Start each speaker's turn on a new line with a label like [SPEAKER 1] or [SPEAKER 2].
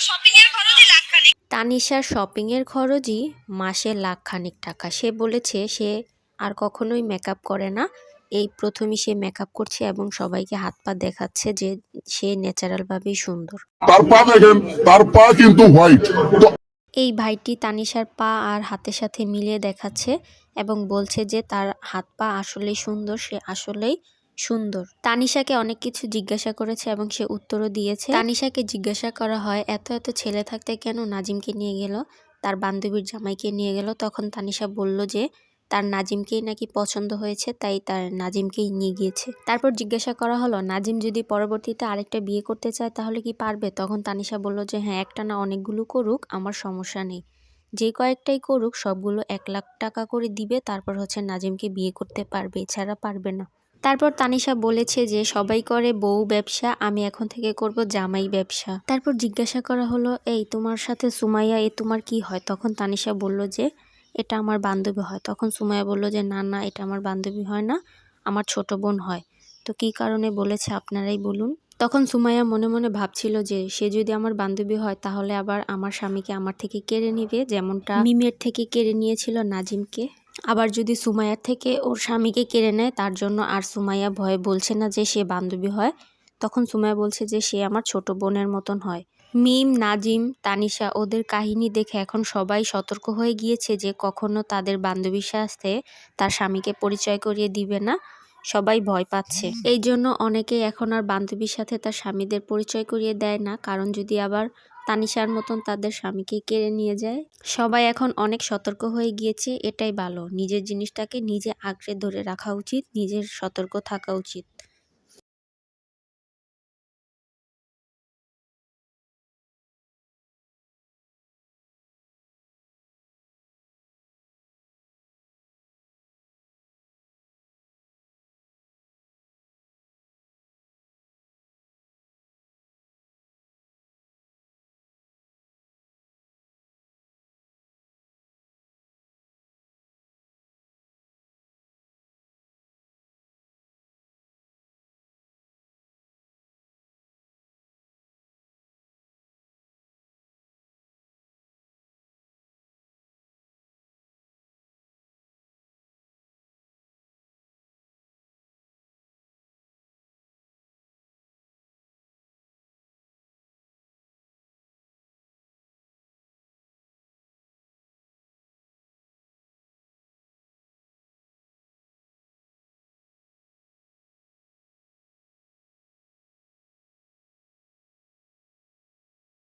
[SPEAKER 1] Shopping এর খরচই লাখখানেক।
[SPEAKER 2] তানিশার মাসে লাখ খানিক টাকা। সে বলেছে সে আর কখনোই মেকআপ করে না। এই প্রথমই সে মেকআপ করছে এবং সবাইকে হাত পা দেখাচ্ছে যে সে ন্যাচারালভাবেই সুন্দর।
[SPEAKER 3] তার পা দেখেন তার পা কিন্তু হোয়াইট
[SPEAKER 2] এই ভাইটি তানিশার পা আর হাতের সাথে মিলিয়ে দেখাচ্ছে এবং বলছে যে তার হাত পা আসলেই সুন্দর সে আসলেই সুন্দর। তানিশাকে অনেক কিছু জিজ্ঞাসা করেছে এবং সে উত্তরও দিয়েছে। তানিশাকে জিজ্ঞাসা করা হয়, এত এত ছেলে থাকতে কেন নাজিমকে নিয়ে গেল? তার বান্ধবীর জামাইকে নিয়ে গেল? তখন তানিশা বলল যে, তার নাজিমকেই নাকি পছন্দ হয়েছে, তাই তার নাজিমকেই নিয়ে গিয়েছে। তারপর জিজ্ঞাসা করা হলো, নাজিম যদি পরবর্তীতে আরেকটা বিয়ে করতে চায় তাহলে কি পারবে? তখন তানিশা বলল যে হ্যাঁ একটা না অনেকগুলো করুক, আমার সমস্যা নেই। যে কয়েকটাই করুক, সবগুলো এক লাখ টাকা করে দিবে, তারপর হচ্ছে নাজিমকে বিয়ে করতে পারবে, এছাড়া পারবে না। তারপর তানিশা বলেছে যে, সবাই করে বউ ব্যবসা, আমি এখন থেকে করব জামাই ব্যবসা। তারপর জিজ্ঞাসা করা হলো, এই, তোমার সাথে সুমাইয়া, এ তোমার কি হয়? তখন তানিশা বলল যে, এটা আমার বান্ধবী হয়। তখন সুমাইয়া বলল যে, না না, এটা আমার বান্ধবী হয় না, আমার ছোট বোন হয়। তো কী কারণে বলেছে আপনারাই বলুন। তখন সুমাইয়া মনে মনে ভাবছিল যে, সে যদি আমার বান্ধবী হয়, তাহলে আবার আমার স্বামীকে আমার থেকে কেড়ে নিবে, যেমনটা মিমের থেকে কেড়ে নিয়েছিল নাজিমকে। আবার যদি সুমাইয়ার থেকে ওর স্বামীকে কেড়ে নেয়, তার জন্য আর সুমাইয়া ভয়ে বলছে না যে সে বান্ধবী হয়। তখন সুমাইয়া বলছে যে সে আমার ছোট বোনের মতন হয়। মিম, নাজিম, তানিশা ওদের কাহিনী দেখে এখন সবাই সতর্ক হয়ে গিয়েছে যে কখনো তাদের বান্ধবীর সাথে তার স্বামীকে পরিচয় করিয়ে দিবে না। সবাই ভয় পাচ্ছে। এই জন্য অনেকেই এখন আর বান্ধবীর সাথে তার স্বামীদের পরিচয় করিয়ে দেয় না কারণ যদি আবার তানিশার মতন তাদের স্বামীকে কেড়ে নিয়ে যায়। সবাই এখন অনেক সতর্ক হয়ে গিয়েছে এটাই ভালো। নিজের জিনিসটাকে নিজে আঁকড়ে ধরে রাখা উচিত নিজের সতর্ক থাকা উচিত।